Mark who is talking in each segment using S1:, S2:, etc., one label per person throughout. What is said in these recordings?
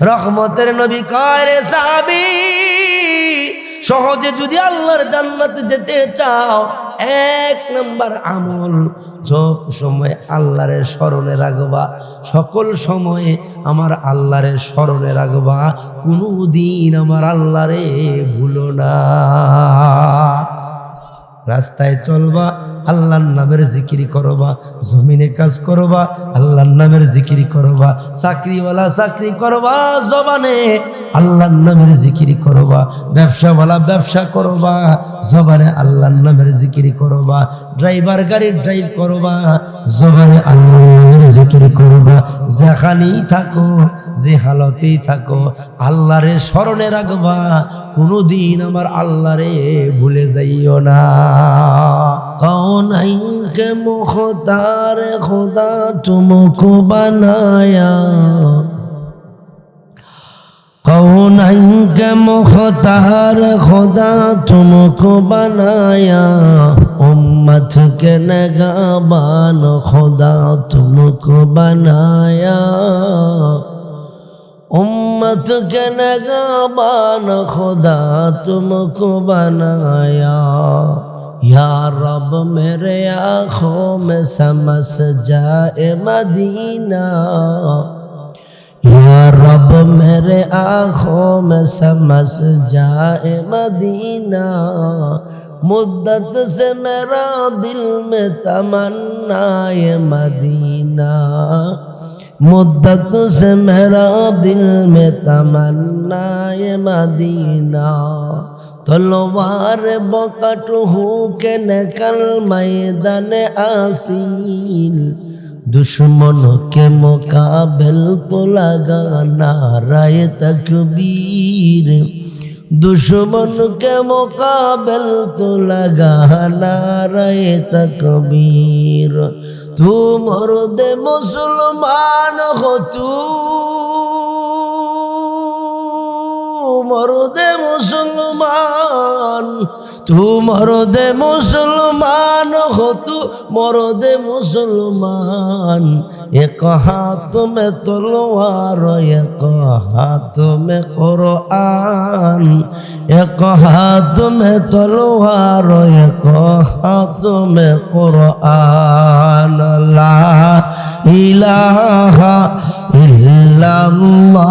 S1: রহমতের নবী কয় রে সাবি সহজে যদি আল্লাহর জান্নাতে যেতে চাও, এক নাম্বার আমল, সব সময় আল্লাহরে স্মরণে রাখবা। সকল সময়ে আমার আল্লাহরে স্মরণে রাখবা। কোনো দিন আমার আল্লাহরে ভুলো না। রাস্তায় চলবা আল্লাহর নামের জিকিরি করবা, জমিনে কাজ করবা, আল্লাহর নামের জিকিরি করবা, চাকরিওয়ালা চাকরি করবা, জবানে আল্লাহর নামের জিকিরি করবা, ব্যবসাওয়ালা ব্যবসা করবা, জবানে আল্লাহর নামের জিকিরি করবা, ড্রাইভার গাড়ি ড্রাইভ করবা, জবানে আল্লাহর নামের জিকিরি করবা, যেখানেই থাকো, যে হালতেই থাকো, আল্লাহরে স্মরণে রাখবা, কোনোদিন আমার আল্লাহরে ভুলে যাইও না। कौन के मुख्तार खुदा तुमको बनाया कौन के मुख्तार खुदा तुमको बनाया उम्मत के नगाबान खुदा तुमको बनाया उम्मत के नगाबान खुदा तुमको बनाया या रब मेरे आँखों में समस जाए मदीना। या रब मेरे आँखों में समस जाए मदीना। मुद्दत से मेरा दिल में तमन्ना ये मदीना। मुद्दत से मेरा दिल में तमन्ना ये मदीना। তলোয়ার বকাটুহু কেনকাল ময়দানে আসিল। দুশ্মন কে মোকাবেল তো লাগানা রায় তকবীর। দুশ্মন কে মোকাবেল তো লাগানা রায় তকবীর। তু দে মুসলমান হতু। মরদে মুসলমান তু মরদে মুসলমান হো তু মরদে মুসলমান। এক হাত মে তলোয়ার, এক হাত মে কোরআন, এক হাত মে তলোয়ার, এক হাত মে কোরআন। লা ইলাহা ইল্লাল্লাহ।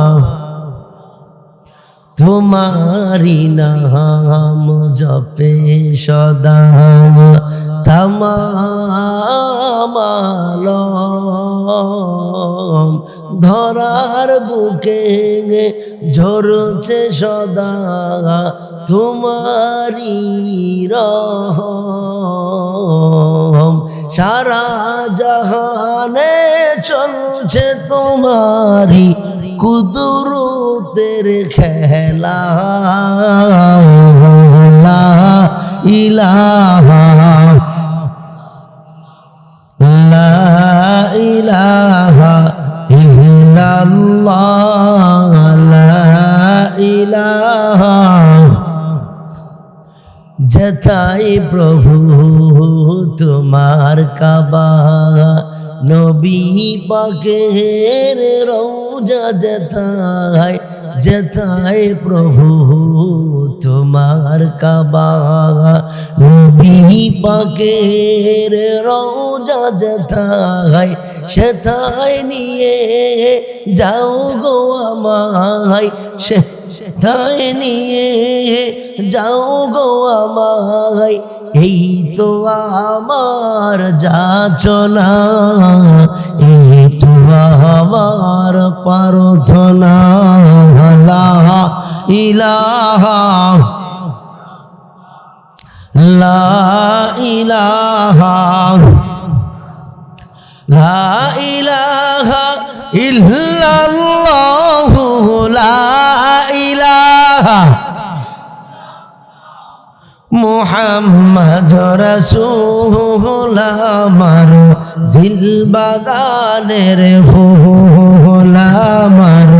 S1: তোমারি নাম জপে সদা তামাম ধরার বুকে ঝরছে সদা তোমারি রহম। সারা জাহানে চলছে তোমারি কুদরতের খেলা। ইলাহা লা ইলাহা ইল্লাল্লাহ। লা ইলাহা জতাই প্রভু তোমার কাবা। নবী পাকের রৌজা জতাই জতাই প্রভু তোমার কাবা নবী পাকের রৌজা জতাই সেথায় নিয়ে যাও গো আমায়। সে সেথায় নিয়ে যাও গো আমায়। এই তো আমার যাচনা, এই তো আমার প্রার্থনা লা ইলাহা। লা ইলাহা। লা ইলাহা ইল্লাল্লাহু লা ইলাহা। মোহাম্মদ রসুল আমার দিল বাগানের ফুল, আমার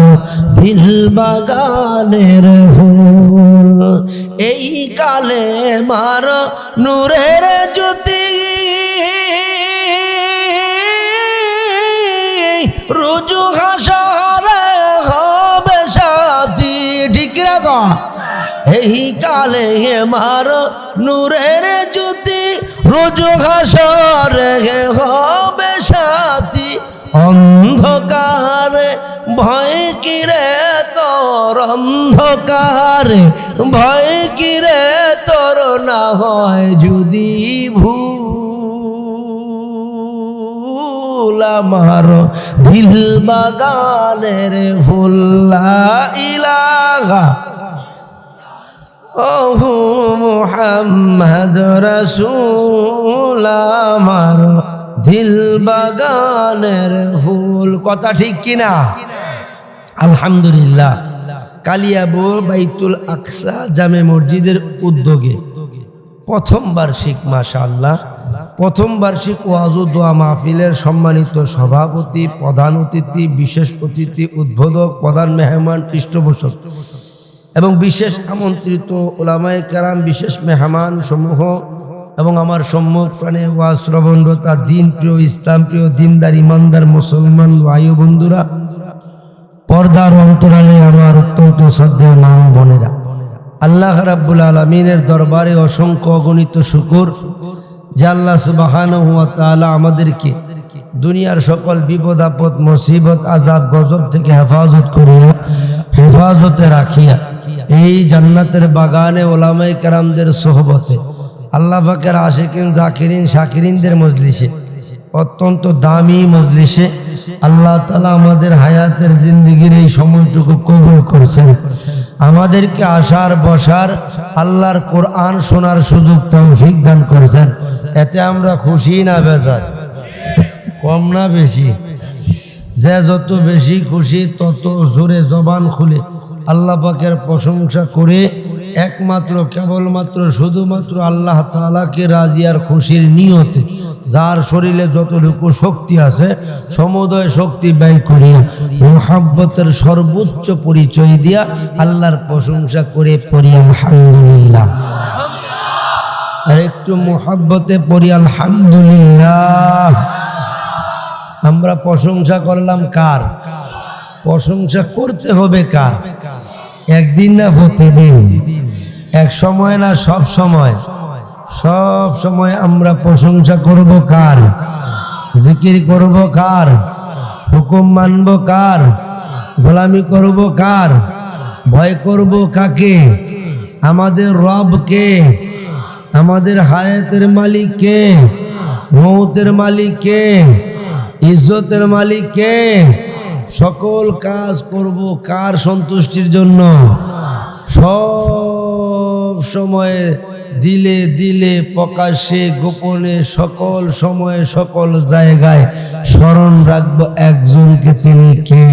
S1: দিল বাগানের ফুল। এই কালে মার নূরের জ্যোতি এই কালে হে মার নূরের জ্যোতি, রুজু হাসরে হবে সাথী। অন্ধকারে ভয় কিরে তোর? অন্ধকারে ভয় কিরে তোর? না হয় যদি ভুল আমার দিল বাগানের ফুল্লা ইলাহা। ওহু মুহাম্মদ রসুল আমার দিল বাগানের ফুল। কথা ঠিক কিনা? আলহামদুলিল্লাহ। কালিয়াবো বাইতুল আকসা জামে মসজিদের উদ্যোগে। প্রথম বার্ষিক মাশা আল্লাহ প্রথম বার্ষিক ওয়াজ দোয়া মাহফিলের সম্মানিত সভাপতি, প্রধান অতিথি, বিশেষ অতিথি, উদ্বোধক, প্রধান মেহমান, পৃষ্ঠপোষক। এবং বিশেষ আমন্ত্রিত ওলামায় কেরাম, বিশেষ মেহমান সমূহ এবং আমার সম্মুখ প্রাণে ওয়া শ্রবণরতা দিন প্রিয় ইসলাম প্রিয় দিনদার, ইমানদার, মুসলমান বায়ু বন্ধুরা, পর্দার অন্তরালে আমার অত্যন্ত শ্রদ্ধেয় নাম বোনেরা, আল্লাহ রাব্বুল আলমিনের দরবারে অসংখ্য অগণিত শুকুর, যে আল্লাহ সুবাহান হুয়া আমাদেরকে দুনিয়ার সকল বিপদ, আপদ, মুসিবত আজাব গজব থেকে হেফাজত করিয়া, হেফাজতে রাখিয়া এই জান্নাতের বাগানে ওলামাই কেরামদের সোহবতে, আল্লাহ পাকের আশেকিন, জাকিরিন, শাকিরিনদের মজলিসে, অত্যন্ত দামি মজলিসে আল্লাহ তালা আমাদের হায়াতের জিন্দগির এই সময়টুকু কবুল করছেন। আমাদেরকে আসার, বসার, আল্লাহর কোরআন শোনার সুযোগ, তৌফিক দান করেছেন। এতে আমরা খুশি না বেজার? কম না বেশি? যে যত বেশি খুশি, তত জোরে জবান খুলে আল্লাহ পাকের প্রশংসা করে একমাত্র, কেবলমাত্র, শুধুমাত্র আল্লাহ তালাকে রাজিয়ার খুশির নিয়তে যার শরীরে যতটুকু শক্তি আছে, সমুদয় শক্তি ব্যয় করিয়া, মোহাব্বতের সর্বোচ্চ পরিচয় দিয়া আল্লাহর প্রশংসা করে পড়ি, আলহামদুলিল্লাহ। আর একটু মোহাব্বতে পড়ি, আলহামদুলিল্লাহ। আমরা প্রশংসা করলাম কার? প্রশংসা করতে হবে কার? একদিন না প্রতিদিন? এক সময় না সব সময়? সব সময় আমরা প্রশংসা করব কার? জিকির করব কার? হুকুম মানব কার? গোলামি করব কার? ভয় করব কাকে? আমাদের রবকে আমাদের হায়াতের মালিক কে? মৌতের মালিক কে? ইজ্জতের মালিক কে? সকল কাজ করব কার সন্তুষ্টির জন্য? সব সময়ে দিলে দিলে প্রকাশ্যে গোপনে সকল সময়ে সকল জায়গায় স্মরণ রাখব একজনকে তিনি কে?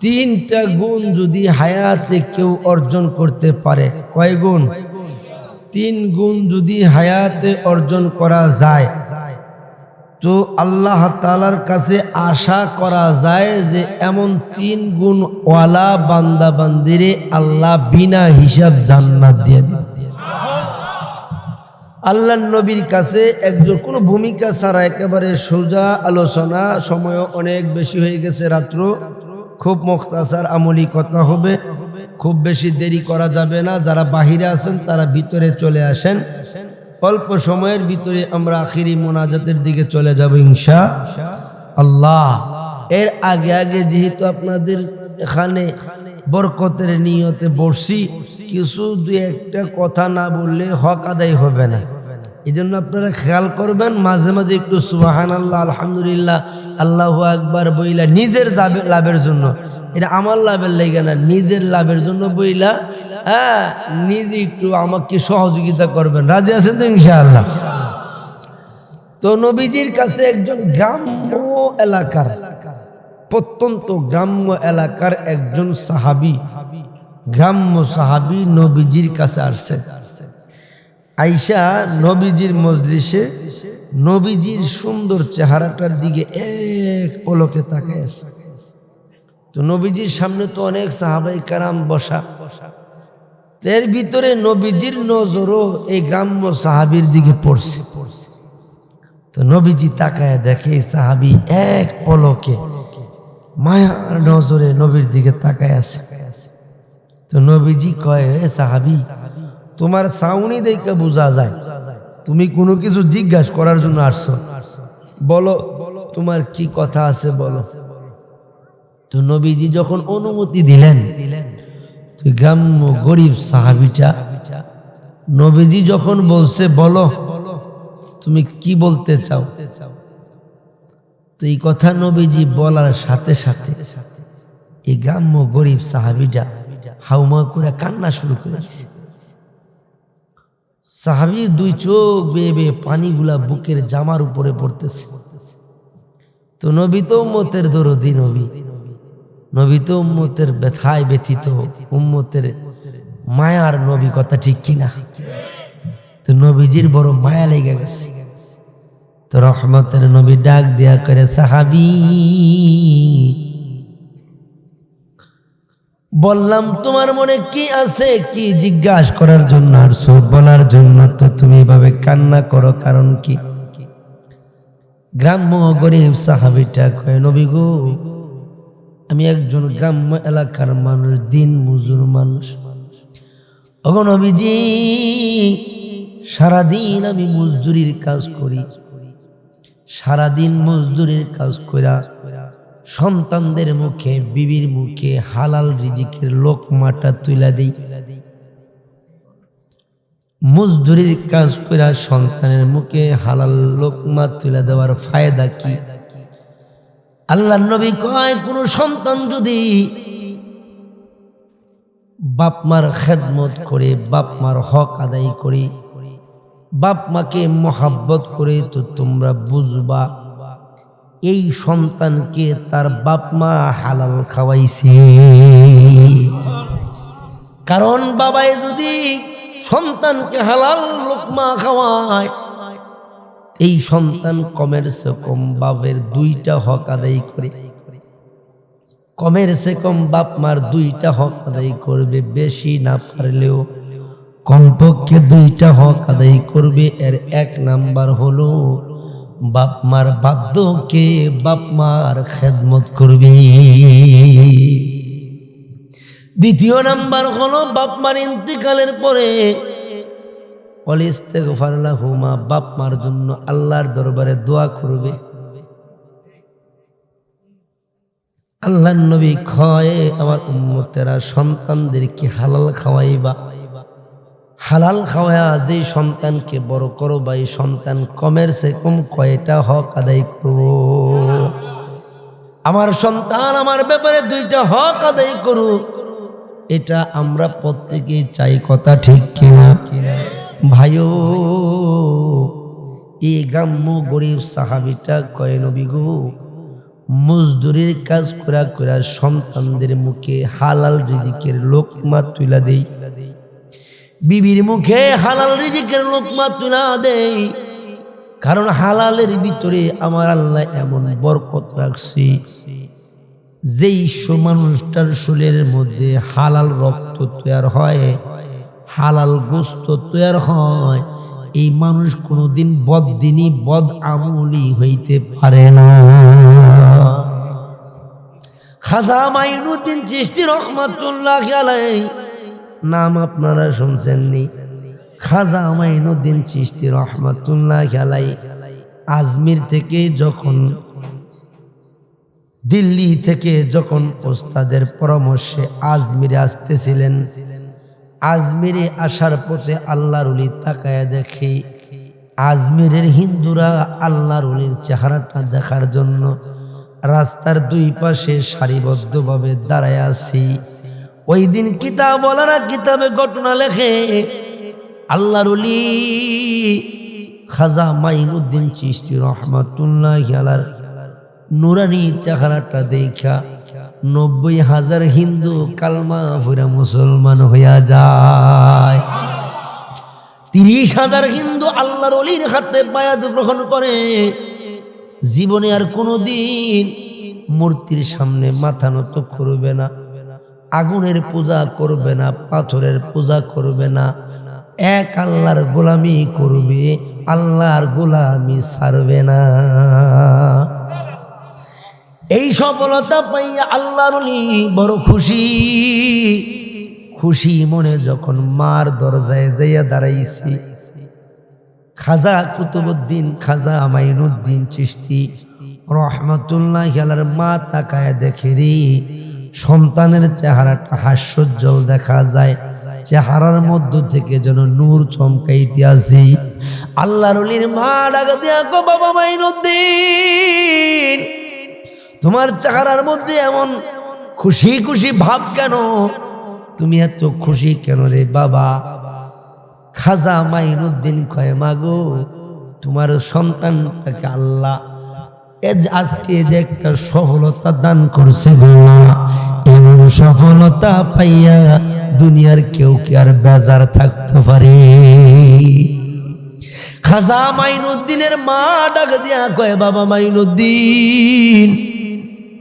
S1: তিনটা গুণ যদি হায়াতে কেউ অর্জন করতে পারে, কয় গুণ? তিন গুণ যদি হায়াতে অর্জন করা যায় তো আল্লাহ তালার কাছে আশা করা যায় যে এমন তিন গুণ ওয়ালা বান্দা বান্দিরে আল্লাহ বিনা হিসাব জান্নাত দিয়ে দিবে। আল্লাহ নবীর কাছে একজন কোনো ভূমিকা ছাড়া একেবারে সোজা আলোচনা সময় অনেক বেশি হয়ে গেছে রাত্র। খুব মুখতাসার আমলি কথা হবে। খুব বেশি দেরি করা যাবে না। যারা বাহিরে আছেন তারা ভিতরে চলে আসেন। অল্প সময়ের ভিতরে আমরা আখিরি মোনাজাতের দিকে চলে যাব ইনশা আল্লাহ। এর আগে আগে যেহেতু আপনাদের এখানে বরকতের নিয়তে বসছি, কিছু দুই একটা কথা না বললে হক আদায় হবে না। এই জন্য আপনারা খেয়াল করবেন, মাঝে মাঝে একটু সুবাহান আল্লাহ আলহামদুলিল্লাহ, আল্লাহ একবার বইলা নিজের লাভের জন্য। এটা আমার লাভের লেগে না, নিজের লাভের জন্য বইলা হ্যাঁ নিজে একটু আমাকে সহযোগিতা করবেন। রাজি আছেন তো ইনশাআল্লাহ? তো নবীজির কাছে একজন গ্রাম্য এলাকার, প্রত্যন্ত গ্রাম্য এলাকার একজন সাহাবি, গ্রাম্য সাহাবি নবীজির কাছে আসছে। আইসা নবীজির মজলিসে, নবীজির সুন্দর চেহারাটার দিকে এক পলকে তাকায় আছে। তো নবীজির সামনে তো অনেক সাহাবাই কারাম বসা। এর ভিতরে নবীজির নজরও এই গ্রাম্য সাহাবির দিকে পড়ছে। পড়ছে তো নবীজি তাকায় দেখে সাহাবি এক পলকে মায়ার নজরে নবীর দিকে তাকায় আছে। তো নবীজি কয় হে সাহাবি, তোমার সাউনি দেখে বোঝা যায়। তুমি কোনো কিছু জিজ্ঞাসা করার জন্য আসছো। বলো, তোমার কি কথা আছে বলো। তো নবীজি যখন অনুমতি দিলেন তুই গ্রাম্য গরিব সাহাবিটা, নবীজি যখন বলছে, বলো, তুমি কি বলতে চাও? তো এই কথা নবীজি বলার সাথে সাথে এই গ্রাম্য গরিব সাহাবিটা হাউমা করে কান্না শুরু করেছে সাহাবির দুই চোখ বেয়ে বেয়ে পানিগুলা বুকের জামার উপরে পড়তেছে। তো নবী তো মতের দরদি নবী। নবী তো উম্মতের ব্যথায় ব্যথিত, উম্মতের মায়ার নবী কথা ঠিক কিনা? তো নবীজির বড় মায়া লেগে গেছে। তো রহমতের নবী ডাক দেয়া করে, সাহাবি, বললাম তোমার মনে কি আছে, কি জিজ্ঞাসা করার জন্য আর সব বলার জন্য? তো তুমি এভাবে কান্না করো, কারণ কি? গ্রাম্য গরিব সাহাবিটা কয়, নবী গো আমি একজন গ্রাম্য এলাকার মানুষ, দিন মজুর মানুষ ওগো নবীজি, সারাদিন আমি মজদুরির কাজ করি। সারাদিন মজদুরির কাজ করা সন্তানদের মুখে, বিবির মুখে হালাল রিজিকের লোক লোকমাটা তুলা দেই। মজদুরির কাজ করা সন্তানের মুখে হালাল লোকমা তুলে দেওয়ার ফায়দা কি? আল্লাহ নবী কয়, কোন সন্তান যদি বাপ মার খেদমত করে, বাপ মার হক আদায় করে, বাপ মাকে মহাব্বত করে, তো তোমরা বুঝবা, এই সন্তানকে তার বাপ মা হালাল খাওয়াইছে। কারণ বাবাই যদি সন্তানকে হালাল লোকমা খাওয়ায় এই সন্তান কমের সে কম, বাপের দুইটা হক আদায় করে। কমের সে কম, বাপ মার দুইটা হক আদায় করবে, বেশি না পারলেও কমপক্ষে দুইটা হক আদায় করবে। এর এক নাম্বার হলো, বাপ মার বাধ্যকে বাপ মার খেদমত করবে। দ্বিতীয় নাম্বার হলো, বাপ মার ইন্তিকালের পরে হুমা বাপ মার জন্য আল্লাহর দরবারে দোয়া করবে। আল্লাহ নবী খয়ে আমার উম্মতেরা সন্তানদেরকে হালাল খাওয়াইবা? হালাল খাওয়া যে সন্তানকে বড় করো বা এই সন্তান কমের সে কম কয়টা হক আদায় করো আমার সন্তান আমার ব্যাপারে দুইটা হক আদায় করু এটা আমরা প্রত্যেকেই চাই, কথা ঠিক কিনা কিনা? ভাইও এই গ্রাম্য গরিব সাহাবিটা কয়, নবী গো, মজদুরির কাজ করা করা সন্তানদের মুখে হালাল রিজিকের লোকমা তুলা দেই। বিবির মুখে হালাল রিজিকের লোকমা তুলা দেই। কারণ হালালের ভিতরে আমার আল্লাহ এমন বরকত রাখছি, যেই মানুষটার শরীরের মধ্যে হালাল রক্ত তৈয়ার হয় হালাল গোস্ত তৈয়ার হয়, এই মানুষ কোনোদিন বদিনই বদ আমলি হইতে পারে না। খাজা মাইনুদ্দিন চিস্তি রহমাতুল্লাহ আলাই নাম আপনারা শুনছেননি? খাজা মাইনুদ্দিন চিস্তি রহমাতুল্লাহ আলাই আজমির থেকে যখন, দিল্লি থেকে যখন ওস্তাদের পরামর্শে আজমিরে আসতেছিলেন আজমিরে আসার পথে আল্লাহর উলি তাকায় দেখে, আজমিরের হিন্দুরা আল্লাহর উলির চেহারাটা দেখার জন্য রাস্তার দুই পাশে সারিবদ্ধভাবে দাঁড়ায় আছি। ওই দিন কিতাব বলারা কিতাবে ঘটনা লেখে, আল্লাহর উলি খাজা মাইনুদ্দিন চিস্তি রহমাতুল্লাহ নুরানি চেহারাটা দেখা। নব্বই হাজার হিন্দু কালমা ফুরা মুসলমান হইয়া যায়। তিরিশ হাজার হিন্দু আল্লাহর অলির হাতে বায়াত গ্রহণ করে। জীবনে আর কোনো দিন মূর্তির সামনে মাথা নত করবে না, আগুনের পূজা করবে না, পাথরের পূজা করবে না। এক আল্লাহর গোলামি করবে, আল্লাহর গোলামি ছাড়বে না। এই সফলতা পাইয়া আল্লাহর বড় খুশি। খুশি মনে যখন মার দরজায় যাইয়া দাঁড়াইছি। খাজা কুতুবুদ্দিন, খাজা মাইনুদ্দিন চিস্তি রহমতুল্লাহ খেলার মা তাকায় দেখে রে, সন্তানের চেহারাটা হাস্যোজ্জ্বল দেখা যায়। চেহারার মধ্য থেকে যেন নূর চমকাইতে আসি। আল্লাহর মা ডাকা দিয়া বাবা মাইনুদ্দিন! তোমার চেহারার মধ্যে এমন খুশি খুশি ভাব কেন? তুমি এত খুশি কেন রে বাবা? খাজা মাইনুদ্দিন কয়, মাগো, তোমার সন্তানটাকে আল্লাহ আজকে যে একটা সফলতা দান করছে সফলতা পাইয়া দুনিয়ার কেউ কি আর বেজার থাকতে পারে? খাজা মাইনুদ্দিনের মা ডাক দিয়া কয়, বাবা মাইনুদ্দিন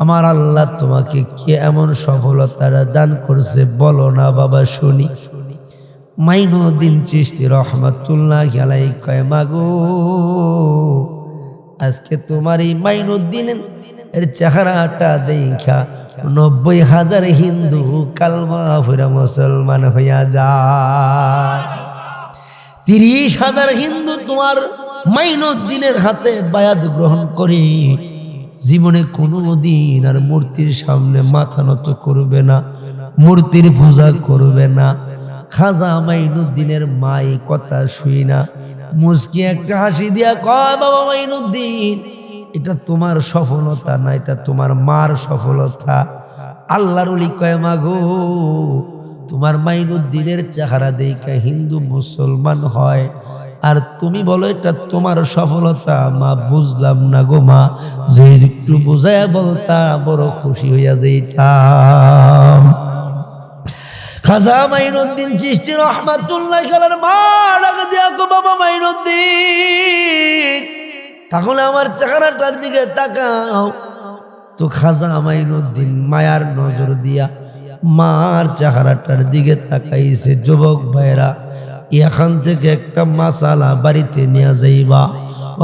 S1: আমার আল্লাহ তোমাকে কি এমন সফলতার দান করছে বলো না বাবা, শুনি। মাইনুদ্দিন চিস্তি রহমতুল্লাহ খেলাই কয়, মাগো, আজকে তোমার এই মাইনুদ্দিনের এর চেহারাটা দেখা নব্বই হাজার হিন্দু কালমা ফুরা মুসলমান হইয়া যায়। তিরিশ হাজার হিন্দু তোমার মাইনুদ্দিনের হাতে বায়াত গ্রহণ করে। জীবনে কোনো দিন আর মূর্তির সামনে মাথা নত করবে না, মূর্তির পূজা করবে না। খাজা মাইনুদ্দিনের মাই কথা শুই না। মুসকি একটা হাসি দিয়া কয়, বাবা মাইনুদ্দিন, এটা তোমার সফলতা না, এটা তোমার মার সফলতা। আল্লাহর কয়, মাগো, তোমার মাইনুদ্দিনের চেহারা দেখা হিন্দু মুসলমান হয় আর তুমি বলো এটা তোমার সফলতা? মা, বুঝলাম না গো মা, যদি একটু বুঝায় বলতা, বড় খুশি হইয়া যেতাম খাজা মাইনুদ্দিন চিস্তি রহমাতুল্লাহ খেলার মা, ডাকে দিয়া বাবা মাইনুদ্দিন, তাহলে আমার চেহারাটার দিকে তাকাও। তো খাজা মাইনুদ্দিন মায়ার নজর দিয়া মার চেহারাটার দিকে তাকাইছে, যুবক ভাইরা এখান থেকে একটা মাসালা বাড়িতে নিয়ে যাইবা।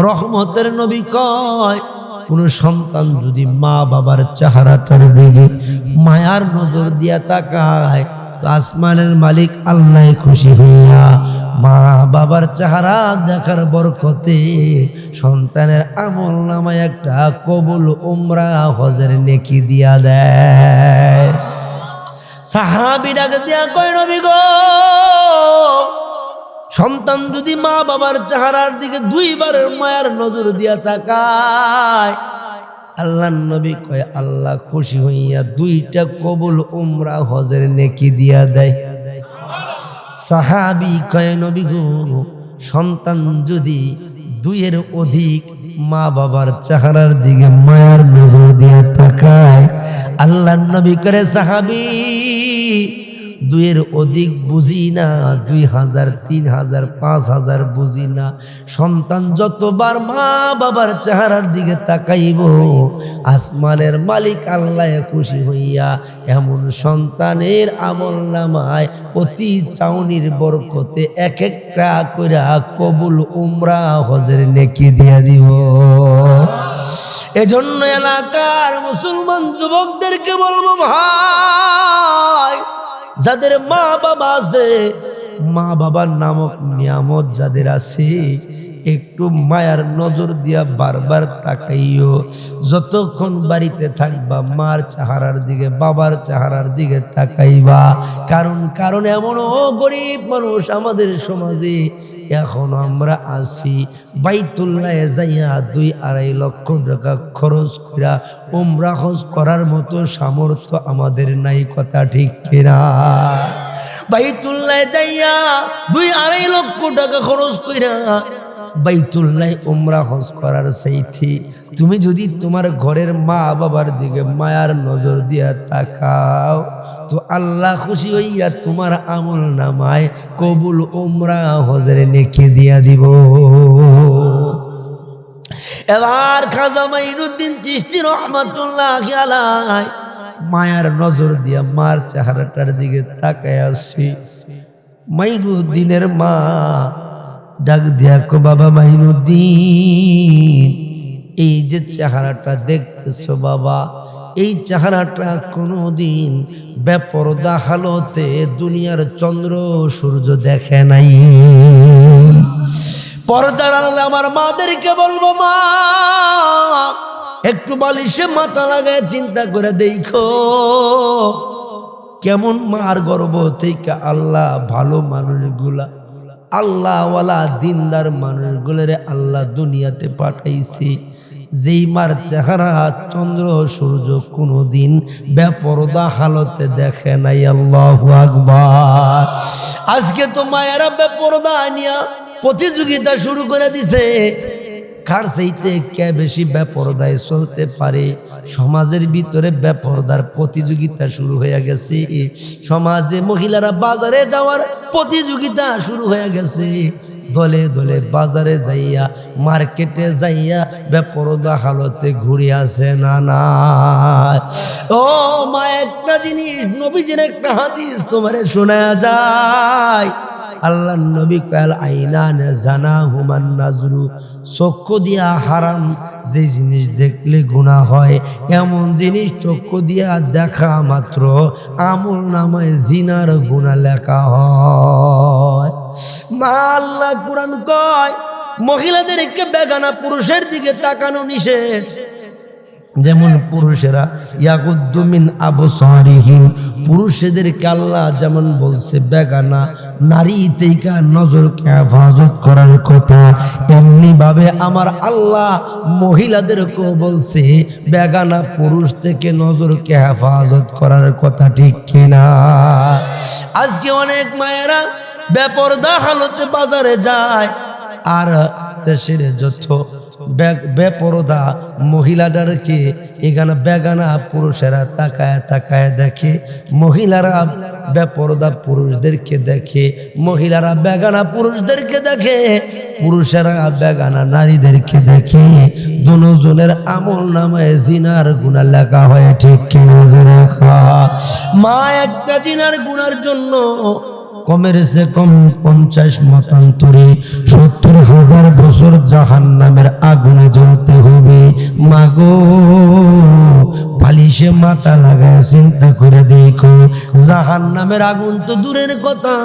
S1: রহমতের নবী কয়, কোন সন্তান যদি মা বাবার চেহারাটার দিকে মায়ার নজর দিয়া তাকায়, তো আসমানের মালিক আল্লাহ খুশি হইয়া মা বাবার চেহারা দেখার বরকতে সন্তানের আমল নামায় একটা কবুল উমরা হজের নেকি দিয়া দেয়। সাহাবি ডাকে দিয়া কয়, নবী গো সন্তান যদি মা বাবার চেহারার দিকে দুইবার মায়ের নজর দিয়া তাকায় আল্লাহ নবী কয়, আল্লাহ খুশি হইয়া দুইটা কবুল উমরা হজের নেকি দিয়া দেয়। সাহাবি কয়, নবী গো, সন্তান যদি দুইয়ের অধিক মা বাবার চেহারার দিকে মায়ার নজর দিয়ে তাকায় আল্লাহ নবী করে, সাহাবি দুইয়ের অধিক বুঝি না, দুই হাজার, তিন হাজার, পাঁচ হাজার বুঝি না। সন্তান যতবার মা বাবার চেহারার দিকে তাকাইব, আসমানের মালিক আল্লাহ খুশি হইয়া এমন সন্তানের আমল নামায় অতি চাউনির বরকতে এক একটা কইরা কবুল উমরা হজের নেকি দিয়া দিব। এজন্য এলাকার মুসলমান যুবকদেরকে বলব, ভাই যাদের মা বাবা আছে, মা বাবার নামক নিয়ামত যাদের আছে, একটু মায়ার নজর দিয়া বারবার তাকাইও। যতক্ষণ বাড়িতে থাকবা, মার চাহারার দিকে, বাবার চাহারার দিকে তাকাইবা। কারণ কারণ এমনও গরিব মানুষ আমাদের সমাজে এখন আমরা আসি বাইতুল্লাহে যাইয়া দুই আড়াই লক্ষ টাকা খরচ করা ওমরা হজ করার মতো সামর্থ্য আমাদের নাই, কথা ঠিক কিনা? বাইতুল্লাহ যাইয়া দুই আড়াই লক্ষ টাকা খরচ কইরা বাইতুল্লাহ উমরা হজ করার সেইথি। তুমি যদি তোমার ঘরের মা বাবার দিকে মায়ার নজর দিয়া তাকাও, তো আল্লাহ খুশি হইয়া তোমার আমল নামায় কবুল উমরা হজরে নেকে দিয়া দিব। এবার খাজা মাইনুদ্দিন চিস্তি রহমাতুল্লাহ মায়ার নজর দিয়া মার চেহারাটার দিকে তাকায় আসছি মাইনুদ্দিনের মা ডাক কো বাবা মাইনুদ্দিন এই যে চেহারাটা দেখতেছো বাবা, এই চেহারাটা কোনোদিন বেপরদা হালতে দুনিয়ার চন্দ্র সূর্য দেখে নাই। পর্দার আমার মাদেরকে বলব মা, একটু বালিশে মাথা লাগায় চিন্তা করে দেখো, কেমন মার গর্ব থেকে আল্লাহ ভালো মানুষগুলা আল্লাহওয়ালা দিনদার মানুষগুলোরে আল্লাহ দুনিয়াতে পাঠাইছে। যেই মার চেহারা, চন্দ্র, সূর্য কোনো দিন বেপরদা হালতে দেখে নাই, আল্লাহ আকবার। আজকে তো মায়েরা বেপরদা আনিয়া প্রতিযোগিতা শুরু করে দিছে। কার সেইতে কে বেশি বেপরদায় চলতে পারে? সমাজের ভিতরে বেপরদার প্রতিযোগিতা শুরু হয়ে গেছে। সমাজে মহিলারা বাজারে যাওয়ার প্রতিযোগিতা শুরু হয়ে গেছে। দলে দলে বাজারে যাইয়া, মার্কেটে যাইয়া বেপরদা হালতে ঘুরে আসে না না ও মা, একটা জিনিস নবীজির একটা হাদিস তোমারে শোনা যায়। আল্লাহ নবী কাল আইনানে জানা হুমান নাজরু, চক্ষু দিয়া হারাম, যে জিনিস দেখলে গুণা হয়, এমন জিনিস চক্ষু দিয়া দেখা মাত্র, আমল নামায় জিনার গুণা লেখা হয়। মা আল্লাহ কোরআন কয়, মহিলাদেরকে বেগানা পুরুষের দিকে তাকানো নিষেধ। যেমন পুরুষেরা ইয়াকুদ্দুমিন আবসারিহীন পুরুষদেরকে আল্লাহ যেমন বলছে, বেগানা নারী থেকে নজরকে হেফাজত করার কথা এমনি ভাবে আমার আল্লাহ মহিলাদেরকেও বলছে, বেগানা পুরুষ থেকে নজরকে হেফাজত করার কথা ঠিক কিনা? আজকে অনেক মায়েরা বেপরদা হালতে বাজারে যায়, আর দেশের যত বেপরদা মহিলাদেরকে এখানে বেগানা পুরুষেরা তাকায় তাকায় দেখে মহিলারা বেপরদা পুরুষদেরকে দেখে, মহিলারা বেগানা পুরুষদেরকে দেখে, পুরুষেরা বেগানা নারীদেরকে দেখে দুজনের আমল নামায় জিনার গুণা লেখা হয় ঠিক কিনা। মা একটা জিনার গুণার জন্য কমের সে কম পঞ্চাশ মতান্তরে সত্তর হাজার বছর জাহান নামের আগুনে জ্বলতে হবে। মাগো, বালিশে মাথা লাগায় চিন্তা করে দেখো জাহান নামের আগুন তো দূরের কথা।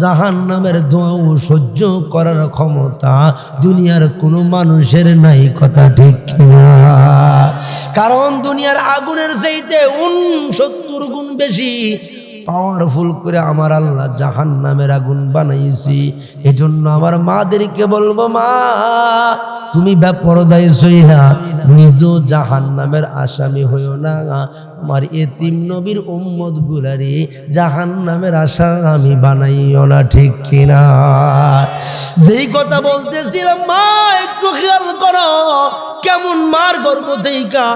S1: জাহান নামের ধোঁয়াও সহ্য করার ক্ষমতা দুনিয়ার কোনো মানুষের নাই কথা ঠিক কারণ দুনিয়ার আগুনের চাইতে উন সত্তর গুণ বেশি পাওয়ারফুল করে আমার আল্লাহ জাহান নামের আগুন বানাইছি। এজন্য আমার মাদেরকে বলব, মা, তুমি ব্যাপরদায় সইলা নিজ জাহান নামের আসামি হইও না। আমার এতিম নবীর উম্মত গুলারে জাহান নামের আসামি বানাইও না, ঠিক কিনা? যেই কথা বলতেছিলাম, মা, একটু খেয়াল করো, কেমন মার গর্ব দেইকা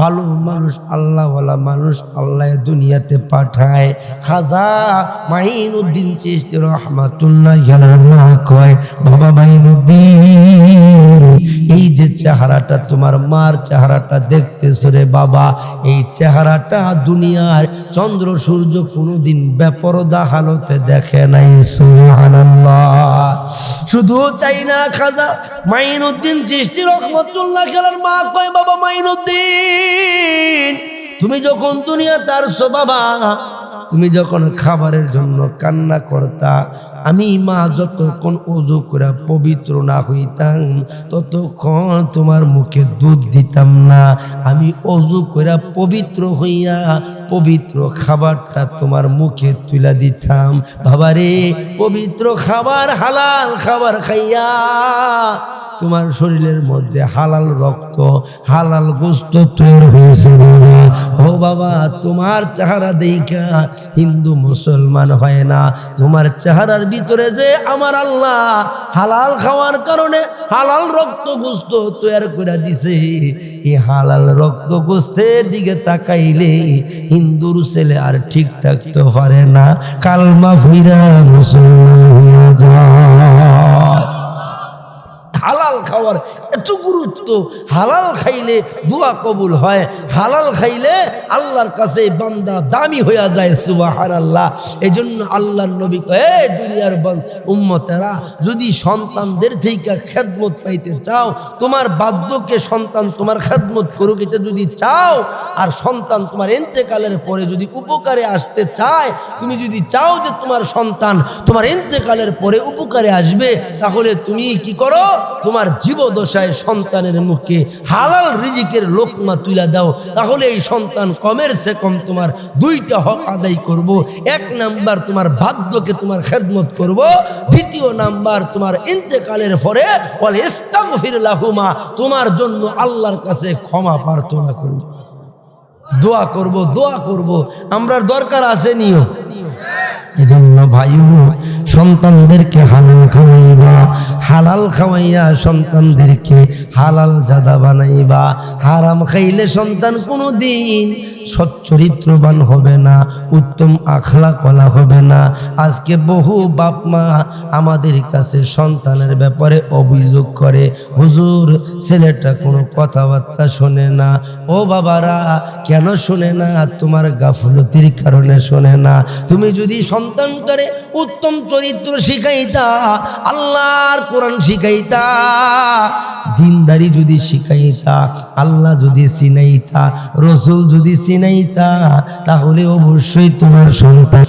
S1: ভালো মানুষ আল্লাহওয়ালা মানুষ আল্লাহ দুনিয়াতে পাঠায়। খাজা মাইন উদ্দিন চিস্তি রহমাতুল্লাহ কয়, বাবা মাইন এই যে চেহারাটা তোমার মার চেহারাটা দেখতেছো রে বাবা, এই চেহারাটা দুনিয়ার চন্দ্র সূর্য কোনোদিন বেপরদা হালতে দেখে নাই শুধু তাই না খাজা মাইনুদ্দিন চিস্তি রহমতুল্লাহ খেলার মা কয়, বাবা মাইনুদ্দিন তুমি যখন দুনিয়া তার বাবা তুমি যখন খাবারের জন্য কান্না করতা, আমি মা যতক্ষণ অজু করে পবিত্র না হইতাম, ততক্ষণ তোমার মুখে দুধ দিতাম না। আমি অজু করে পবিত্র হইয়া পবিত্র খাবারটা তোমার মুখে তুলে দিতাম। বাবারে, পবিত্র খাবার হালাল খাবার খাইয়া তোমার শরীরের মধ্যে হালাল রক্ত, হালাল গোস্ত তৈরি হয়েছে ও বাবা, তোমার চেহারা দেখা হিন্দু মুসলমান হয় না। তোমার চেহারার ভিতরে যে আমার আল্লাহ হালাল খাওয়ার কারণে হালাল রক্ত গোস্ত তৈরি করে দিছে, এই হালাল রক্ত গোস্তের দিকে তাকাইলে হিন্দুর ছেলে আর ঠিক থাকতে পারে না। কালমা ভুইরা মুসলমান হইয়া যায়। হালাল খাওয়ার এত গুরুত্ব, হালাল খাইলে দোয়া কবুল হয়, হালাল খাইলে আল্লাহর কাছে বান্দা দামি হইয়া যায় সুবাহার আল্লাহ এই জন্য আল্লাহর নবী কয়ে দুনিয়ার বন, উম্মতেরা, যদি সন্তানদের থেকে খেদমত পাইতে চাও, তোমার বাধ্যকে সন্তান তোমার খেদমত করুক, এটা যদি চাও, আর সন্তান তোমার এন্তেকালের পরে যদি উপকারে আসতে চায়, তুমি যদি চাও যে তোমার সন্তান তোমার এন্তেকালের পরে উপকারে আসবে, তাহলে তুমি কি করো? তোমার জীবদশায় সন্তানের মুখে হালাল রিজিকের লোকমা তুলে দাও, তাহলে এই সন্তান কমের সে কম তোমার দুইটা হক আদায় করব। এক নাম্বার তোমার ভাগ্যকে তোমার খেদমত করব, দ্বিতীয় নাম্বার তোমার ইন্তেকালের পরে বলে, ইস্তাগফির লাহুমা, তোমার জন্য আল্লাহর কাছে ক্ষমা প্রার্থনা করব। দোয়া করব দোয়া করব। আমরার দরকার আছে নিও। এজন্য ভাইও সন্তানদেরকে হালাল খাওয়াইবা, হালাল খাওয়াইয়া সন্তানদেরকে হালাল জাদা বানাইবা। হারাম খাইলে সন্তান কোনো দিন সচ্চরিত্রবান হবে না, উত্তম আখলা কলা হবে না। আজকে বহু বাপ মা আমাদের কাছে সন্তানের ব্যাপারে অভিযোগ করে, হুজুর, ছেলেটা কোনো কথাবার্তা শোনে না। ও বাবারা, কেন শোনে না? তোমার গাফলতির কারণে শোনে না। তুমি যদি সন্তানটারে উত্তম চরিত্র শিখাইতা, আল্লাহর কোরআন শিখাইতা, দিনদারি যদি শিখাইতা, আল্লাহ যদি চিনাইতা, রসুল যদি চিনাইতা, তাহলে অবশ্যই তোমার সন্তান